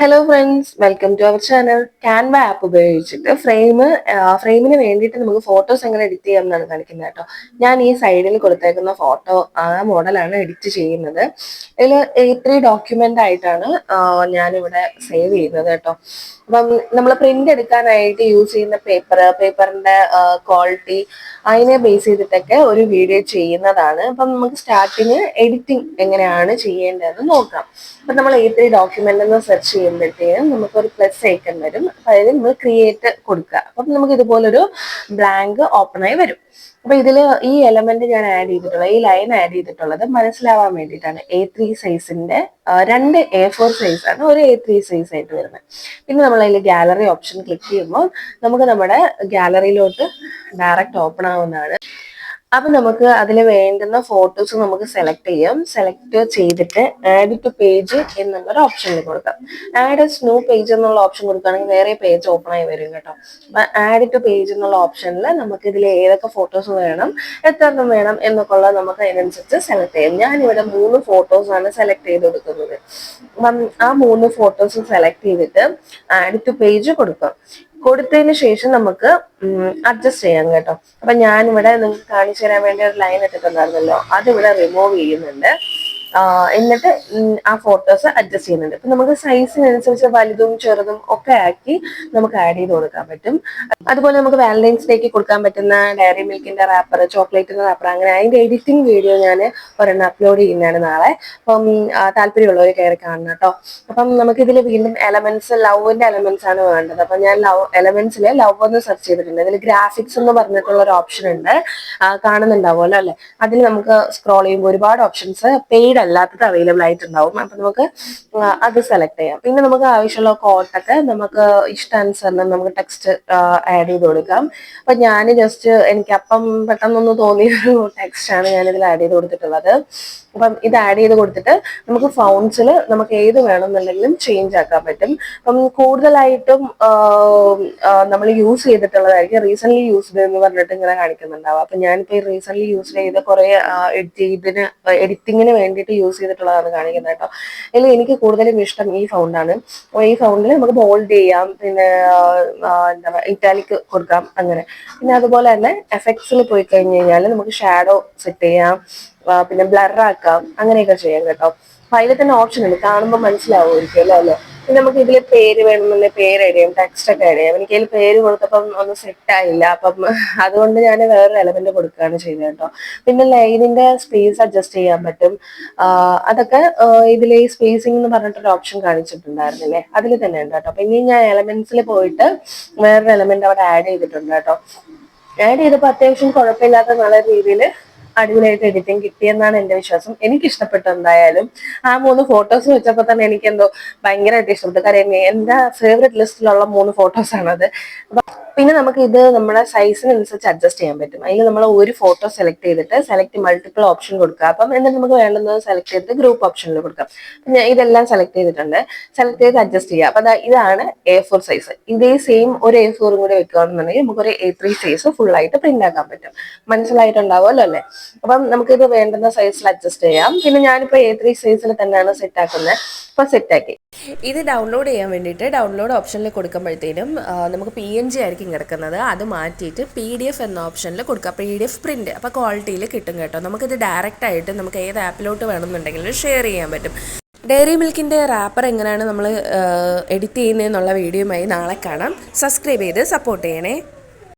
Hello friends welcome to our channel Canva app ഉപയോഗിച്ചിട്ട് frame ഫ്രെയിമിന് വേണ്ടിയിട്ട് നമുക്ക് ഫോട്ടോസ് എങ്ങനെ എഡിറ്റ് ചെയ്യാം എന്നാണ് കാണിക്കുന്നത് കേട്ടോ. ഞാൻ ഈ സൈഡിൽ കൊടുത്തേക്കുന്ന ഫോട്ടോ ആ മോഡലാണ് എഡിറ്റ് ചെയ്യുന്നത്. ഇതിൽ എ ഡോക്യുമെന്റ് ആയിട്ടാണ് ഞാനിവിടെ സേവ് ചെയ്യുന്നത് കേട്ടോ. അപ്പം നമ്മൾ പ്രിന്റ് എടുക്കാനായിട്ട് യൂസ് ചെയ്യുന്ന പേപ്പർ പേപ്പറിന്റെ ക്വാളിറ്റി അതിനെ ബേസ് ചെയ്തിട്ടൊക്കെ ഒരു വീഡിയോ ചെയ്യുന്നതാണ്. അപ്പം നമുക്ക് സ്റ്റാർട്ടിങ് എഡിറ്റിംഗ് എങ്ങനെയാണ് ചെയ്യേണ്ടതെന്ന് നോക്കാം. അപ്പം നമ്മൾ ത്രീ ഡോക്യുമെന്റ് എന്ന് സെർച്ച് ചെയ്യുമ്പോഴത്തേക്കും നമുക്കൊരു പ്ലസ് ഐക്കൺ വരും. അതായത് നമ്മൾ ക്രിയേറ്റ് കൊടുക്കുക. അപ്പം നമുക്ക് ഇതുപോലൊരു ബ്ലാങ്ക് ഓപ്പൺ ആയി വരും. അപ്പൊ ഇതിൽ ഈ എലമെന്റ് ഞാൻ ആഡ് ചെയ്തിട്ടുള്ളത് ഈ ലൈൻ ആഡ് ചെയ്തിട്ടുള്ളത് മനസ്സിലാവാൻ വേണ്ടിയിട്ടാണ് എ ത്രീ സൈസിന്റെ രണ്ട് എ ഫോർ സൈസ് ആണ് ഒരു എ ത്രീ സൈസ് ആയിട്ട് വരുന്നത്. പിന്നെ നമ്മൾ അതിൽ ഗാലറി ഓപ്ഷൻ ക്ലിക്ക് ചെയ്യുമ്പോൾ നമുക്ക് നമ്മുടെ ഗാലറിയിലോട്ട് ഡയറക്റ്റ് ഓപ്പൺ ആവുന്നതാണ്. അപ്പൊ നമുക്ക് അതിൽ വേണ്ടുന്ന ഫോട്ടോസ് നമുക്ക് സെലക്ട് ചെയ്യാം. സെലക്ട് ചെയ്തിട്ട് ആഡ് ടു പേജ് എന്നുള്ളൊരു ഓപ്ഷനിൽ കൊടുക്കാം. ആഡ് ന്യൂ പേജ് എന്നുള്ള ഓപ്ഷൻ കൊടുക്കുകയാണെങ്കിൽ വേറെ പേജ് ഓപ്പൺ ആയി വരും കേട്ടോ. അപ്പൊ ആഡ് ടു പേജ് എന്നുള്ള ഓപ്ഷനിൽ നമുക്ക് ഇതിൽ ഏതൊക്കെ ഫോട്ടോസ് വേണം എത്ര എണ്ണം വേണം എന്നൊക്കെ ഉള്ളത് നമുക്ക് അതിനനുസരിച്ച് സെലക്ട് ചെയ്യാം. ഞാൻ ഇവിടെ മൂന്ന് ഫോട്ടോസ് ആണ് സെലക്ട് ചെയ്ത് കൊടുക്കുന്നത്. അപ്പം ആ മൂന്ന് ഫോട്ടോസ് സെലക്ട് ചെയ്തിട്ട് ആഡ് ടു പേജ് കൊടുക്കാം. കൊടുത്തതിന് ശേഷം നമുക്ക് അഡ്ജസ്റ്റ് ചെയ്യാം കേട്ടോ. അപ്പൊ ഞാനിവിടെ നിങ്ങൾക്ക് കാണിച്ചു തരാൻ വേണ്ടി ഒരു ലൈൻ ഇട്ടിട്ടുണ്ടായിരുന്നല്ലോ. അതിവിടെ റിമൂവ് ചെയ്യുന്നുണ്ട്. എന്നിട്ട് ആ ഫോട്ടോസ് അഡ്ജസ്റ്റ് ചെയ്യുന്നുണ്ട്. ഇപ്പൊ നമുക്ക് സൈസിനനുസരിച്ച് വലുതും ചെറുതും ഒക്കെ ആക്കി നമുക്ക് ആഡ് ചെയ്ത് കൊടുക്കാൻ പറ്റും. അതുപോലെ നമുക്ക് വാലന്റൈൻസ് ഡേക്ക് കൊടുക്കാൻ പറ്റുന്ന ഡയറി മിൽക്കിന്റെ റാപ്പർ ചോക്ലേറ്റിന്റെ റാപ്പർ അങ്ങനെ അതിന്റെ എഡിറ്റിംഗ് വീഡിയോ ഞാൻ ഒരെണ്ണം അപ്ലോഡ് ചെയ്യുന്നതാണ് നാളെ. അപ്പം താല്പര്യമുള്ളവർ കയറി കാണണം കേട്ടോ അപ്പം നമുക്ക് ഇതിൽ വീണ്ടും എലമെന്റ്സ് ലവിന്റെ എലമെന്റ്സ് ആണ് വേണ്ടത്. അപ്പൊ ഞാൻ ലവ് എലമെന്റ്സിൽ ലവ് ഒന്ന് സെർച്ച് ചെയ്തിട്ടുണ്ട്. അതിൽ ഗ്രാഫിക്സ് എന്ന് പറഞ്ഞിട്ടുള്ള ഒരു ഓപ്ഷൻ ഉണ്ട്. കാണുന്നുണ്ടാവുമല്ലോ അല്ലെ? അതിൽ നമുക്ക് സ്ക്രോൾ ചെയ്യുമ്പോൾ ഒരുപാട് ഓപ്ഷൻസ് പെയ്ഡ് അല്ലാത്തത് അവൈലബിൾ ആയിട്ടുണ്ടാവും. അപ്പൊ നമുക്ക് അത് സെലക്ട് ചെയ്യാം. പിന്നെ നമുക്ക് ആവശ്യമുള്ള കോട്ടൊക്കെ നമുക്ക് ഇഷ്ടാനുസരണം നമുക്ക് ടെക്സ്റ്റ് ആഡ് ചെയ്ത് കൊടുക്കാം. അപ്പൊ ഞാൻ ജസ്റ്റ് എനിക്ക് അപ്പം പെട്ടെന്നൊന്ന് തോന്നിയൊരു ടെക്സ്റ്റ് ആണ് ഞാൻ ഇതിൽ ആഡ് ചെയ്ത് കൊടുത്തിട്ടുള്ളത്. അപ്പം ഇത് ആഡ് ചെയ്ത് കൊടുത്തിട്ട് നമുക്ക് ഫൗണ്ട്സിൽ നമുക്ക് ഏത് വേണമെന്നുണ്ടെങ്കിലും ചേഞ്ച് ആക്കാൻ പറ്റും. അപ്പം കൂടുതലായിട്ടും നമ്മൾ യൂസ് ചെയ്തിട്ടുള്ളതായിരിക്കും. റീസെന്റ് യൂസ്ഡ് എന്ന് പറഞ്ഞിട്ട് ഇങ്ങനെ കാണിക്കുന്നുണ്ടാവും. അപ്പൊ ഞാനിപ്പോ റീസെന്റ് യൂസ് ചെയ്ത കുറെ എഡിറ്റിന് എഡിറ്റിങ്ങിന് വേണ്ടിയിട്ട് യൂസ് ചെയ്തിട്ടുള്ളതാണ് കാണിക്കുന്നത് കേട്ടോ. അല്ലെങ്കിൽ എനിക്ക് കൂടുതലും ഇഷ്ടം ഈ ഫൗണ്ടാണ് ഈ ഫൗണ്ടിൽ നമുക്ക് ബോൾഡ് ചെയ്യാം പിന്നെ എന്താ പറയുക ഇറ്റാലിക്ക് കൊടുക്കാം അങ്ങനെ. പിന്നെ അതുപോലെ തന്നെ എഫക്ട്സിൽ പോയി കഴിഞ്ഞ് കഴിഞ്ഞാൽ നമുക്ക് ഷാഡോ സെറ്റ് ചെയ്യാം പിന്നെ ബ്ലർ ആക്കാം അങ്ങനെയൊക്കെ ചെയ്യാം കേട്ടോ. അതിൽ തന്നെ ഓപ്ഷൻ ഉണ്ട്. കാണുമ്പോൾ മനസ്സിലാവുമായിരിക്കുമല്ലോ അല്ലേ? നമുക്ക് ഇതിൽ പേര് വേണമെന്നുണ്ടെങ്കിൽ പേര് ചെയ്യാം ടെക്സ്റ്റ് ഒക്കെ ചെയ്യാം എനിക്ക് അതിൽ പേര് കൊടുത്തപ്പം ഒന്നും സെറ്റ് ആയില്ല. അപ്പം അതുകൊണ്ട് ഞാൻ വേറൊരു എലമെന്റ് കൊടുക്കുകയാണ് ചെയ്തത് കേട്ടോ. പിന്നെ ലൈനിന്റെ സ്പേസ് അഡ്ജസ്റ്റ് ചെയ്യാൻ പറ്റും. അതൊക്കെ ഇതിൽ ഈ സ്പേസിംഗ് എന്ന് പറഞ്ഞിട്ടൊരു ഓപ്ഷൻ കാണിച്ചിട്ടുണ്ടായിരുന്നില്ലേ അതിൽ തന്നെ ഉണ്ട് കേട്ടോ. അപ്പൊ ഇനി ഞാൻ എലമെന്റ്സിൽ പോയിട്ട് വേറൊരു എലമെന്റ് അവിടെ ആഡ് ചെയ്തിട്ടുണ്ട് കേട്ടോ. ആഡ് ചെയ്തപ്പോൾ അത്യാവശ്യം കുഴപ്പമില്ലാത്ത നല്ല രീതിയിൽ അടിപൊളിയായിട്ട് എഡിറ്റിംഗ് കിട്ടിയെന്നാണ് എന്റെ വിശ്വാസം. എനിക്ക് ഇഷ്ടപ്പെട്ടു എന്തായാലും. ആ മൂന്ന് ഫോട്ടോസ് വെച്ചപ്പോൾ തന്നെ എനിക്ക് എന്തോ ഭയങ്കരമായിട്ട് ഇഷ്ടപ്പെട്ടു. കാര്യം എന്റെ ഫേവറേറ്റ് ലിസ്റ്റിലുള്ള മൂന്ന് ഫോട്ടോസ് ആണത്. പിന്നെ നമുക്ക് ഇത് നമ്മുടെ സൈസിനനുസരിച്ച് അഡ്ജസ്റ്റ് ചെയ്യാൻ പറ്റും. അതിൽ നമ്മൾ ഒരു ഫോട്ടോ സെലക്ട് ചെയ്തിട്ട് സെലക്ട് മൾട്ടിപ്പിൾ ഓപ്ഷൻ കൊടുക്കുക. അപ്പം എന്നിട്ട് നമുക്ക് വേണ്ടുന്നത് സെലക്ട് ചെയ്തിട്ട് ഗ്രൂപ്പ് ഓപ്ഷനിൽ കൊടുക്കാം. പിന്നെ ഇതെല്ലാം സെലക്ട് ചെയ്തിട്ടുണ്ട്. സെലക്ട് ചെയ്ത് അഡ്ജസ്റ്റ് ചെയ്യുക അപ്പൊ ഇതാണ് എ ഫോർ സൈസ് ഇതേ സെയിം ഒരു എ ഫോറും കൂടി വെക്കുകയാണെന്നുണ്ടെങ്കിൽ നമുക്കൊരു എ ത്രീ സൈസ് ഫുൾ ആയിട്ട് പ്രിന്റ് ആക്കാൻ പറ്റും. മനസ്സിലായിട്ടുണ്ടാവുമല്ലോ അല്ലേ? അപ്പം നമുക്ക് ഇത് വേണ്ടുന്ന സൈസിൽ അഡ്ജസ്റ്റ് ചെയ്യാം. പിന്നെ ഞാനിപ്പോ എ ത്രീ സൈസിൽ തന്നെയാണ് സെറ്റ് ആക്കുന്നത്. അപ്പൊ സെറ്റ് ആക്കി. ഇത് ഡൗൺലോഡ് ചെയ്യാൻ വേണ്ടിയിട്ട് ഡൗൺലോഡ് ഓപ്ഷനിൽ കൊടുക്കുമ്പോഴത്തേനും നമുക്ക് പി എൻ ജി ആയിരിക്കും കിടക്കുന്നത്. അത് മാറ്റിയിട്ട് പി ഡി എഫ് എന്ന ഓപ്ഷനിൽ കൊടുക്കുക. പി ഡി എഫ് പ്രിന്റ് അപ്പോൾ ക്വാളിറ്റിയിൽ കിട്ടും കേട്ടോ. നമുക്കിത് ഡയറക്റ്റ് ആയിട്ട് നമുക്ക് ഏത് ആപ്പിലോട്ട് വേണമെന്നുണ്ടെങ്കിലും ഷെയർ ചെയ്യാൻ പറ്റും. ഡയറി മിൽക്കിന്റെ റാപ്പർ എങ്ങനെയാണ് നമ്മൾ എഡിറ്റ് ചെയ്യുന്നതെന്നുള്ള വീഡിയോയുമായി നാളെ കാണാം. സബ്സ്ക്രൈബ് ചെയ്ത് സപ്പോർട്ട് ചെയ്യണേ.